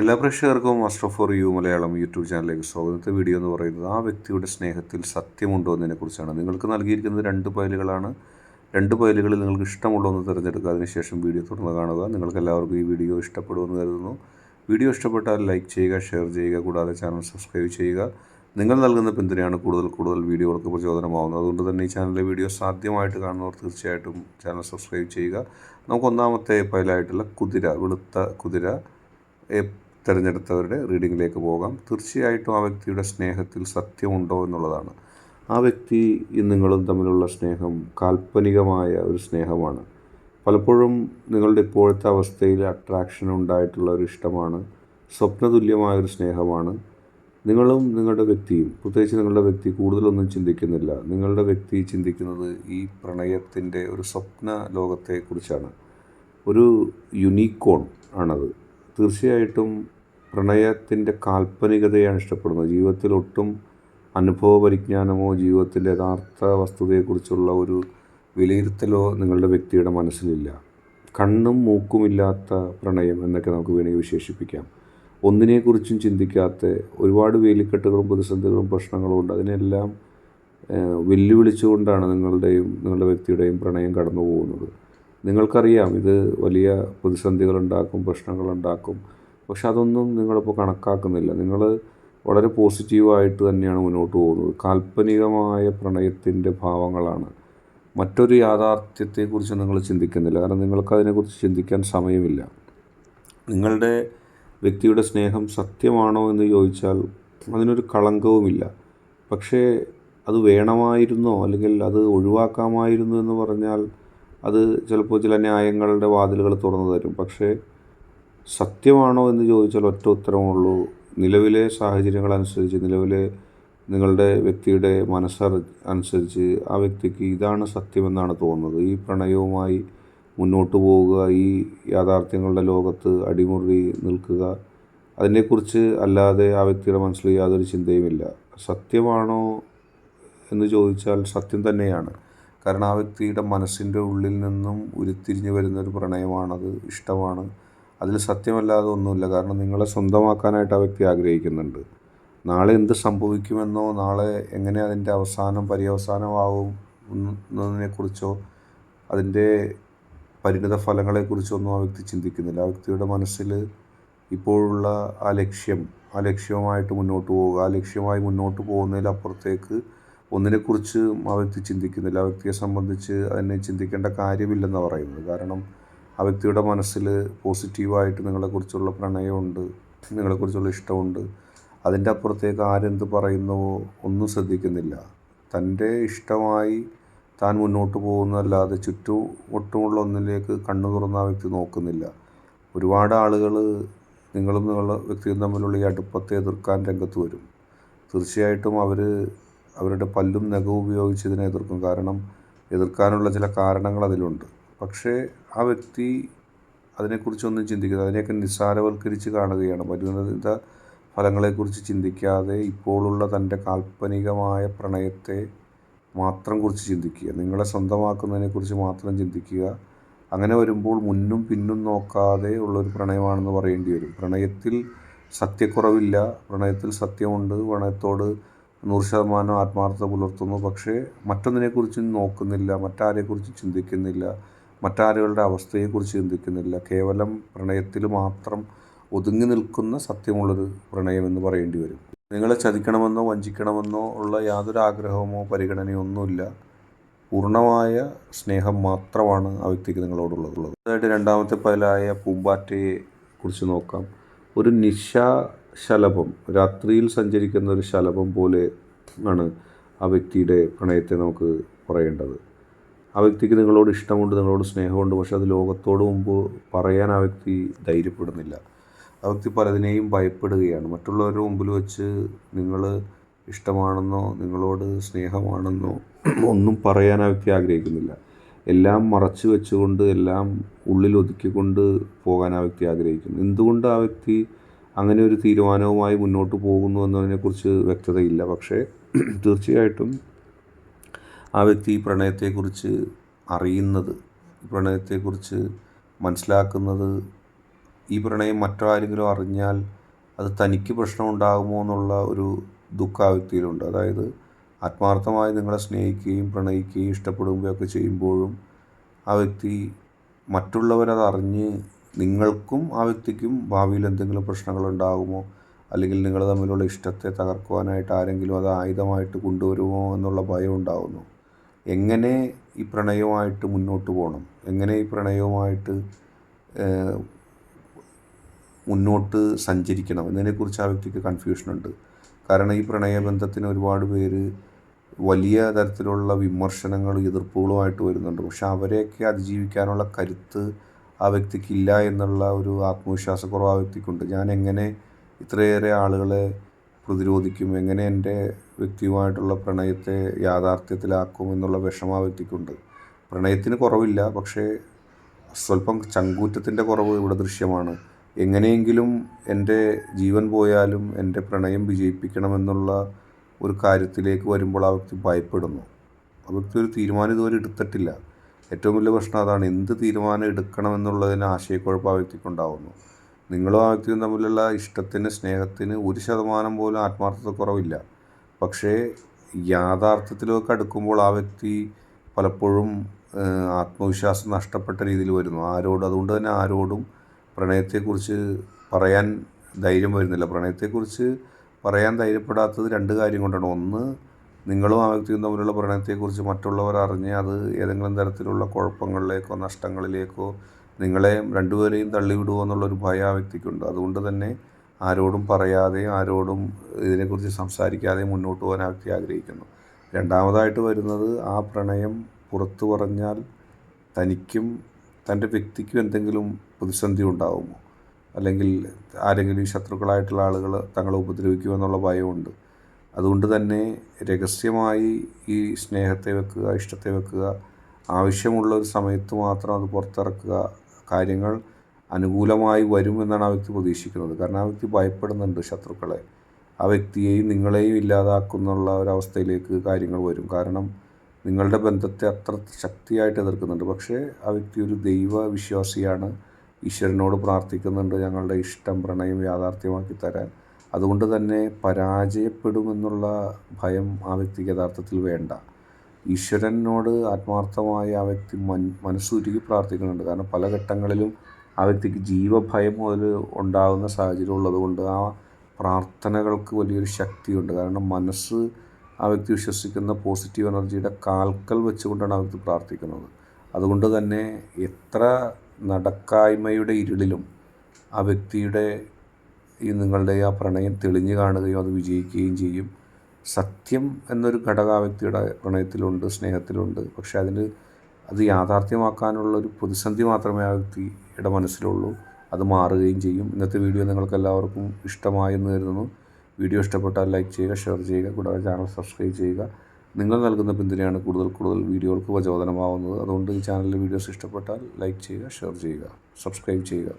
എല്ലാ പ്രേക്ഷകർക്കും master for you Malayalam YouTube ചാനലിലേക്ക് സ്വാഗതത്തെ വീഡിയോ എന്ന് പറയുന്നത് ആ വ്യക്തിയുടെ സ്നേഹത്തിൽ സത്യമുണ്ടോ എന്നതിനെക്കുറിച്ചാണ്. നിങ്ങൾക്ക് നൽകിയിരിക്കുന്നത് രണ്ട് പയലുകളാണ്. രണ്ട് പയലുകളിൽ നിങ്ങൾക്ക് ഇഷ്ടമുള്ള ഒന്ന് തിരഞ്ഞെടുക്കുക. അതിനുശേഷം വീഡിയോ തുടർന്ന് കാണുക. നിങ്ങൾക്ക് എല്ലാവർക്കും ഈ വീഡിയോ ഇഷ്ടപ്പെടുമെന്ന് കരുതുന്നു. വീഡിയോ ഇഷ്ടപ്പെട്ടാൽ ലൈക്ക് ചെയ്യുക ഷെയർ ചെയ്യുക കൂടാതെ ചാനൽ സബ്സ്ക്രൈബ് ചെയ്യുക. നിങ്ങൾ നൽകുന്ന പിന്തുണയാണ് കൂടുതൽ കൂടുതൽ വീഡിയോകൾക്ക് പ്രചോദനമാവുന്നത്. അതുകൊണ്ട് തന്നെ ഈ ചാനലിലെ വീഡിയോ സാധ്യമായിട്ട് കാണുന്നവർ തീർച്ചയായിട്ടും ചാനൽ സബ്സ്ക്രൈബ് ചെയ്യുക. നമുക്ക് ഒന്നാമത്തെ പൈലായിട്ടുള്ള കുതിര വെളുത്ത കുതിര. തിരഞ്ഞെടുത്തവരുടെ റീഡിങ്ങിലേക്ക് പോകാം. തീർച്ചയായിട്ടും ആ വ്യക്തിയുടെ സ്നേഹത്തിൽ സത്യമുണ്ടോ എന്നുള്ളതാണ്. ആ വ്യക്തി നിങ്ങളും തമ്മിലുള്ള സ്നേഹം കാൽപ്പനികമായ ഒരു സ്നേഹമാണ്. പലപ്പോഴും നിങ്ങളുടെ ഇപ്പോഴത്തെ അവസ്ഥയിൽ അട്രാക്ഷൻ ഉണ്ടായിട്ടുള്ള ഒരു ഇഷ്ടമാണ്. സ്വപ്നതുല്യമായ ഒരു സ്നേഹമാണ്. നിങ്ങളും നിങ്ങളുടെ വ്യക്തിയും പ്രത്യേകിച്ച് നിങ്ങളുടെ വ്യക്തി കൂടുതലൊന്നും ചിന്തിക്കുന്നില്ല. നിങ്ങളുടെ വ്യക്തി ചിന്തിക്കുന്നത് ഈ പ്രണയത്തിന്റെ ഒരു സ്വപ്ന ലോകത്തെക്കുറിച്ചാണ്. ഒരു യുണീക്കോൺ ആണത്. തീർച്ചയായിട്ടും പ്രണയത്തിന്റെ കാൽപ്പനികതയാണ് ഇഷ്ടപ്പെടുന്നത്. ജീവിതത്തിൽ ഒട്ടും അനുഭവ പരിജ്ഞാനമോ ജീവിതത്തിന്റെ യഥാർത്ഥ വസ്തുതയെക്കുറിച്ചുള്ള ഒരു വിലയിരുത്തലോ നിങ്ങളുടെ വ്യക്തിയുടെ മനസ്സിലില്ല. കണ്ണും മൂക്കുമില്ലാത്ത പ്രണയം എന്നൊക്കെ നമുക്ക് വേണമെങ്കിൽ വിശേഷിപ്പിക്കാം. ഒന്നിനെക്കുറിച്ചും ചിന്തിക്കാത്ത ഒരുപാട് വേലിക്കെട്ടുകളും പ്രതിസന്ധികളും പ്രശ്നങ്ങളും ഉണ്ട്. അതിനെല്ലാം വെല്ലുവിളിച്ചുകൊണ്ടാണ് നിങ്ങളുടെയും നിങ്ങളുടെ വ്യക്തിയുടെയും പ്രണയം കടന്നു പോകുന്നത് നിങ്ങൾക്കറിയാം ഇത് വലിയ പ്രതിസന്ധികളുണ്ടാക്കും പ്രശ്നങ്ങളുണ്ടാക്കും. പക്ഷെ അതൊന്നും നിങ്ങളിപ്പോൾ കണക്കാക്കുന്നില്ല. നിങ്ങൾ വളരെ പോസിറ്റീവായിട്ട് തന്നെയാണ് മുന്നോട്ട് പോകുന്നത്. കാൽപ്പനികമായ പ്രണയത്തിന്റെ ഭാവങ്ങളാണ്. മറ്റൊരു യാഥാർത്ഥ്യത്തെക്കുറിച്ച് നിങ്ങൾ ചിന്തിക്കുന്നില്ല. കാരണം നിങ്ങൾക്ക് അതിനെക്കുറിച്ച് ചിന്തിക്കാൻ സമയമില്ല. നിങ്ങളുടെ വ്യക്തിയുടെ സ്നേഹം സത്യമാണോ എന്ന് ചോദിച്ചാൽ അതിനൊരു കളങ്കവുമില്ല. പക്ഷേ അത് വേണമായിരുന്നോ? അല്ലെങ്കിൽ അത് ഒഴിവാക്കാമായിരുന്നു എന്ന് പറഞ്ഞാൽ അത് ചിലപ്പോൾ ചില ന്യായങ്ങളുടെ വാതിലുകൾ തുറന്നു തരും. പക്ഷേ സത്യമാണോ എന്ന് ചോദിച്ചാൽ ഒറ്റ ഉത്തരമുള്ളൂ. നിലവിലെ സാഹചര്യങ്ങൾ അനുസരിച്ച് നിലവിലെ നിങ്ങളുടെ വ്യക്തിയുടെ മനസ്സ അനുസരിച്ച് ആ വ്യക്തിക്ക് ഇതാണ് സത്യമെന്നാണ് തോന്നുന്നത്. ഈ പ്രണയവുമായി മുന്നോട്ട് പോവുക ഈ യാഥാർത്ഥ്യങ്ങളുടെ ലോകത്ത് അടിമുറി നിൽക്കുക അതിനെക്കുറിച്ച് അല്ലാതെ ആ വ്യക്തിയുടെ മനസ്സിൽ യാതൊരു ചിന്തയുമില്ല. സത്യമാണോ എന്ന് ചോദിച്ചാൽ സത്യം തന്നെയാണ്. കാരണം ആ വ്യക്തിയുടെ മനസ്സിന്റെ ഉള്ളിൽ നിന്നും ഉരുത്തിരിഞ്ഞു വരുന്ന ഒരു പ്രണയമാണത് ഇഷ്ടമാണ്. അതിൽ സത്യമല്ലാതെ ഒന്നുമില്ല. കാരണം നിങ്ങളെ സ്വന്തമാക്കാനായിട്ട് ആ വ്യക്തി ആഗ്രഹിക്കുന്നുണ്ട്. നാളെ എന്ത് സംഭവിക്കുമെന്നോ നാളെ എങ്ങനെ അതിന്റെ അവസാനം പര്യവസാനമാവും എന്നതിനെക്കുറിച്ചോ അതിന്റെ പരിണിത ഫലങ്ങളെക്കുറിച്ചോ ഒന്നും ആ വ്യക്തി ചിന്തിക്കുന്നില്ല. ആ വ്യക്തിയുടെ മനസ്സിൽ ഇപ്പോഴുള്ള ആ ലക്ഷ്യം ആ ലക്ഷ്യവുമായിട്ട് മുന്നോട്ട് പോവുക ആ ലക്ഷ്യമായി മുന്നോട്ട് പോകുന്നതിലപ്പുറത്തേക്ക് ഒന്നിനെക്കുറിച്ച് ആ വ്യക്തി ചിന്തിക്കുന്നില്ല. ആ വ്യക്തിയെ സംബന്ധിച്ച് അതിനെ ചിന്തിക്കേണ്ട കാര്യമില്ലെന്ന് പറയുന്നത്. കാരണം ആ വ്യക്തിയുടെ മനസ്സിൽ പോസിറ്റീവായിട്ട് നിങ്ങളെക്കുറിച്ചുള്ള പ്രണയമുണ്ട് നിങ്ങളെക്കുറിച്ചുള്ള ഇഷ്ടമുണ്ട്. അതിന്റെ അപ്പുറത്തേക്ക് ആരെന്ത് പറയുന്നുവോ ഒന്നും ശ്രദ്ധിക്കുന്നില്ല. തന്റെ ഇഷ്ടമായി താൻ മുന്നോട്ട് പോകുന്നതല്ലാതെ ചുറ്റും ഒട്ടുമുള്ള ഒന്നിലേക്ക് കണ്ണു തുറന്ന ആ വ്യക്തി നോക്കുന്നില്ല. ഒരുപാട് ആളുകൾ നിങ്ങളും നിങ്ങളുടെ വ്യക്തിയും തമ്മിലുള്ള ഈ അടുപ്പത്തെ എതിർക്കാൻ രംഗത്ത് വരും. തീർച്ചയായിട്ടും അവർ അവരുടെ പല്ലും നഖവും ഉപയോഗിച്ച് ഇതിനെ എതിർക്കും. കാരണം എതിർക്കാനുള്ള ചില കാരണങ്ങൾ അതിലുണ്ട്. പക്ഷേ ആ വ്യക്തി അതിനെക്കുറിച്ചൊന്നും ചിന്തിക്കുന്നത് അതിനെയൊക്കെ നിസ്സാരവൽക്കരിച്ച് കാണുകയാണ്. പരിണിത ഫലങ്ങളെക്കുറിച്ച് ചിന്തിക്കാതെ ഇപ്പോഴുള്ള തന്റെ കാൽപ്പനികമായ പ്രണയത്തെ മാത്രം കുറിച്ച് ചിന്തിക്കുക. നിങ്ങളെ സ്വന്തമാക്കുന്നതിനെക്കുറിച്ച് മാത്രം ചിന്തിക്കുക. അങ്ങനെ വരുമ്പോൾ മുന്നും പിന്നും നോക്കാതെ ഉള്ളൊരു പ്രണയമാണെന്ന് പറയേണ്ടി വരും. പ്രണയത്തിൽ സത്യക്കുറവില്ല. പ്രണയത്തിൽ സത്യമുണ്ട്. പ്രണയത്തോട് നൂറ് ശതമാനം ആത്മാർത്ഥത പുലർത്തുന്നു. പക്ഷേ മറ്റൊന്നിനെക്കുറിച്ചും നോക്കുന്നില്ല. മറ്റാരെക്കുറിച്ചും ചിന്തിക്കുന്നില്ല. മറ്റാരുകളുടെ അവസ്ഥയെക്കുറിച്ച് ചിന്തിക്കുന്നില്ല. കേവലം പ്രണയത്തിൽ മാത്രം ഒതുങ്ങി നിൽക്കുന്ന സത്യമുള്ളൊരു പ്രണയമെന്ന് പറയേണ്ടി വരും. നിങ്ങളെ ചതിക്കണമെന്നോ വഞ്ചിക്കണമെന്നോ ഉള്ള യാതൊരു ആഗ്രഹമോ പരിഗണനയോ ഒന്നുമില്ല പൂർണമായ സ്നേഹം മാത്രമാണ് ആ വ്യക്തിക്ക് നിങ്ങളോടുള്ളത്. അതായിട്ട് രണ്ടാമത്തെ പതിലായ പൂമ്പാറ്റയെ കുറിച്ച് നോക്കാം. ഒരു നിശാശലഭം രാത്രിയിൽ സഞ്ചരിക്കുന്ന ഒരു ശലഭം പോലെ ആണ് ആ വ്യക്തിയുടെ പ്രണയത്തെ നമുക്ക് പറയേണ്ടത്. ആ വ്യക്തിക്ക് നിങ്ങളോട് ഇഷ്ടമുണ്ട് നിങ്ങളോട് സ്നേഹമുണ്ട് പക്ഷെ അത് ലോകത്തോട് മുമ്പ് പറയാൻ ആ വ്യക്തി ധൈര്യപ്പെടുന്നില്ല. ആ വ്യക്തി പലതിനെയും ഭയപ്പെടുകയാണ്. മറ്റുള്ളവരുടെ മുമ്പിൽ വെച്ച് നിങ്ങൾ ഇഷ്ടമാണെന്നോ നിങ്ങളോട് സ്നേഹമാണെന്നോ ഒന്നും പറയാൻ ആ വ്യക്തി ആഗ്രഹിക്കുന്നില്ല. എല്ലാം മറച്ചു വെച്ചുകൊണ്ട് എല്ലാം ഉള്ളിൽ ഒതുക്കിക്കൊണ്ട് പോകാൻ ആ വ്യക്തി ആഗ്രഹിക്കുന്നു. എന്തുകൊണ്ട് ആ വ്യക്തി അങ്ങനെ ഒരു തീരുമാനവുമായി മുന്നോട്ട് പോകുന്നു എന്നതിനെക്കുറിച്ച് വ്യക്തതയില്ല. പക്ഷേ തീർച്ചയായിട്ടും ആ വ്യക്തി ഈ പ്രണയത്തെക്കുറിച്ച് അറിയുന്നത് പ്രണയത്തെക്കുറിച്ച് മനസ്സിലാക്കുന്നത് ഈ പ്രണയം മറ്റാരെങ്കിലും അറിഞ്ഞാൽ അത് തനിക്ക് പ്രശ്നമുണ്ടാകുമോ എന്നുള്ള ഒരു ദുഃഖം ആ വ്യക്തിയിലുണ്ട്. അതായത് ആത്മാർത്ഥമായി നിങ്ങളെ സ്നേഹിക്കുകയും പ്രണയിക്കുകയും ഇഷ്ടപ്പെടുകയൊക്കെ ചെയ്യുമ്പോഴും ആ വ്യക്തി മറ്റുള്ളവരത് അറിഞ്ഞ് നിങ്ങൾക്കും ആ വ്യക്തിക്കും ഭാവിയിൽ എന്തെങ്കിലും പ്രശ്നങ്ങളുണ്ടാകുമോ അല്ലെങ്കിൽ നിങ്ങൾ തമ്മിലുള്ള ഇഷ്ടത്തെ തകർക്കുവാനായിട്ട് ആരെങ്കിലും അത് ആയുധമായിട്ട് കൊണ്ടുവരുമോ എന്നുള്ള ഭയം ഉണ്ടാകുന്നു. എങ്ങനെ ഈ പ്രണയവുമായിട്ട് മുന്നോട്ട് പോകണം? എങ്ങനെ ഈ പ്രണയവുമായിട്ട് മുന്നോട്ട് സഞ്ചരിക്കണം? എന്നതിനെക്കുറിച്ച് ആ വ്യക്തിക്ക് കൺഫ്യൂഷനുണ്ട് കാരണം ഈ പ്രണയബന്ധത്തിന് ഒരുപാട് പേര് വലിയ തരത്തിലുള്ള വിമർശനങ്ങളും എതിർപ്പുകളുമായിട്ട് വരുന്നുണ്ട്. പക്ഷെ അവരെയൊക്കെ അതിജീവിക്കാനുള്ള കരുത്ത് ആ വ്യക്തിക്കില്ല എന്നുള്ള ഒരു ആത്മവിശ്വാസക്കുറവ് ആ വ്യക്തിക്കുണ്ട്. ഞാൻ എങ്ങനെ ഇത്രയേറെ ആളുകളെ പ്രതിരോധിക്കും എങ്ങനെ എന്റെ വ്യക്തിയുമായിട്ടുള്ള പ്രണയത്തെ യാഥാർത്ഥ്യത്തിലാക്കും എന്നുള്ള വിഷമം ആ വ്യക്തിക്കുണ്ട്. പ്രണയത്തിന് കുറവില്ല പക്ഷേ സ്വല്പം ചങ്കൂറ്റത്തിന്റെ കുറവ് ഇവിടെ ദൃശ്യമാണ്. എങ്ങനെയെങ്കിലും എന്റെ ജീവൻ പോയാലും എന്റെ പ്രണയം വിജയിപ്പിക്കണമെന്നുള്ള ഒരു കാര്യത്തിലേക്ക് വരുമ്പോൾ ആ വ്യക്തി ഭയപ്പെടുന്നു. ആ വ്യക്തി ഒരു തീരുമാനം ഇതുവരെ എടുത്തിട്ടില്ല. ഏറ്റവും വലിയ പ്രശ്നം അതാണ് എന്ത് തീരുമാനം എടുക്കണമെന്നുള്ളതിന് ആശയക്കുഴപ്പം ആ വ്യക്തിക്കുണ്ടാവുന്നു. നിങ്ങളും ആ വ്യക്തിയും തമ്മിലുള്ള ഇഷ്ടത്തിന് സ്നേഹത്തിന് ഒരു ശതമാനം പോലും ആത്മാർത്ഥത കുറവില്ല. പക്ഷേ യാഥാർത്ഥ്യത്തിലേക്ക് അടുക്കുമ്പോൾ ആ വ്യക്തി പലപ്പോഴും ആത്മവിശ്വാസം നഷ്ടപ്പെട്ട രീതിയിൽ വരുന്നു. ആരോട് അതുകൊണ്ട് തന്നെ ആരോടും പ്രണയത്തെക്കുറിച്ച് പറയാൻ ധൈര്യം വരുന്നില്ല. പ്രണയത്തെക്കുറിച്ച് പറയാൻ ധൈര്യപ്പെടാത്തത് രണ്ട് കാര്യം കൊണ്ടാണ്. ഒന്ന് നിങ്ങളും ആ വ്യക്തിയും തമ്മിലുള്ള പ്രണയത്തെക്കുറിച്ച് മറ്റുള്ളവർ അറിഞ്ഞ് അത് ഏതെങ്കിലും തരത്തിലുള്ള കുഴപ്പങ്ങളിലേക്കോ നഷ്ടങ്ങളിലേക്കോ നിങ്ങളെ രണ്ടുപേരെയും തള്ളിവിടുമോ എന്നുള്ളൊരു ഭയം ആ വ്യക്തിക്കുണ്ട്. അതുകൊണ്ട് തന്നെ ആരോടും പറയാതെ ആരോടും ഇതിനെക്കുറിച്ച് സംസാരിക്കാതെ മുന്നോട്ട് പോകാൻ ആ വ്യക്തി ആഗ്രഹിക്കുന്നു. രണ്ടാമതായിട്ട് വരുന്നത് ആ പ്രണയം പുറത്തു പറഞ്ഞാൽ തനിക്കും തന്റെ വ്യക്തിക്കും എന്തെങ്കിലും പ്രതിസന്ധി ഉണ്ടാകുമോ അല്ലെങ്കിൽ ആരെങ്കിലും ശത്രുക്കളായിട്ടുള്ള ആളുകൾ തങ്ങളെ ഉപദ്രവിക്കുമെന്നുള്ള ഭയമുണ്ട്. അതുകൊണ്ട് തന്നെ രഹസ്യമായി ഈ സ്നേഹത്തെ വെക്കുക ഇഷ്ടത്തെ വെക്കുക ആവശ്യമുള്ള ഒരു സമയത്ത് മാത്രം അത് പുറത്തിറക്കുക കാര്യങ്ങൾ അനുകൂലമായി വരുമെന്നാണ് ആ വ്യക്തി പ്രതീക്ഷിക്കുന്നത്. കാരണം ആ വ്യക്തി ഭയപ്പെടുന്നുണ്ട് ശത്രുക്കളെ. ആ വ്യക്തിയെയും നിങ്ങളെയും ഇല്ലാതാക്കുന്നുള്ള ഒരവസ്ഥയിലേക്ക് കാര്യങ്ങൾ വരും. കാരണം നിങ്ങളുടെ ബന്ധത്തെ അത്ര ശക്തിയായിട്ട് എതിർക്കുന്നുണ്ട്. പക്ഷേ ആ വ്യക്തി ഒരു ദൈവ വിശ്വാസിയാണ് ഈശ്വരനോട് പ്രാർത്ഥിക്കുന്നുണ്ട് ഞങ്ങളുടെ ഇഷ്ടം പ്രണയം യാഥാർത്ഥ്യമാക്കി തരാൻ. അതുകൊണ്ട് തന്നെ പരാജയപ്പെടുമെന്നുള്ള ഭയം ആ വ്യക്തിക്ക് യഥാർത്ഥത്തിൽ വേണ്ട. ഈശ്വരനോട് ആത്മാർത്ഥമായി ആ വ്യക്തി മൻ മനസ്സുരുകി പ്രാർത്ഥിക്കുന്നുണ്ട്. കാരണം പല ഘട്ടങ്ങളിലും ആ വ്യക്തിക്ക് ജീവഭയം മുതൽ ഉണ്ടാകുന്ന സാഹചര്യം ഉള്ളതുകൊണ്ട് ആ പ്രാർത്ഥനകൾക്ക് വലിയൊരു ശക്തിയുണ്ട്. കാരണം മനസ്സ് ആ വ്യക്തി വിശ്വസിക്കുന്ന പോസിറ്റീവ് എനർജിയുടെ കാൽക്കൽ വെച്ചുകൊണ്ടാണ് ആ വ്യക്തി പ്രാർത്ഥിക്കുന്നത്. അതുകൊണ്ട് തന്നെ എത്ര നടക്കായ്മയുടെ ഇരുളിലും ആ വ്യക്തിയുടെ ഈ നിങ്ങളുടെ ആ പ്രണയം തെളിഞ്ഞു കാണുകയും അത് വിജയിക്കുകയും ചെയ്യും സത്യം എന്നൊരു ഘടക വ്യക്തിയുടെ പ്രണയത്തിലുണ്ട് സ്നേഹത്തിലുണ്ട്. പക്ഷേ അതിന് അത് യാഥാർത്ഥ്യമാക്കാനുള്ള ഒരു പ്രതിസന്ധി മാത്രമേ ആ വ്യക്തിയുടെ മനസ്സിലുള്ളൂ. അത് മാറുകയും ചെയ്യും. ഇന്നത്തെ വീഡിയോ നിങ്ങൾക്ക് എല്ലാവർക്കും ഇഷ്ടമായി എന്ന് കരുതുന്നു. വീഡിയോ ഇഷ്ടപ്പെട്ടാൽ ലൈക്ക് ചെയ്യുക ഷെയർ ചെയ്യുക കൂടാതെ ചാനൽ സബ്സ്ക്രൈബ് ചെയ്യുക. നിങ്ങൾ നൽകുന്ന പിന്തുണയാണ് കൂടുതൽ കൂടുതൽ വീഡിയോകൾക്ക് പ്രചോദനമാവുന്നത്. അതുകൊണ്ട് ഈ ചാനലിലെ വീഡിയോസ് ഇഷ്ടപ്പെട്ടാൽ ലൈക്ക് ചെയ്യുക ഷെയർ ചെയ്യുക സബ്സ്ക്രൈബ് ചെയ്യുക.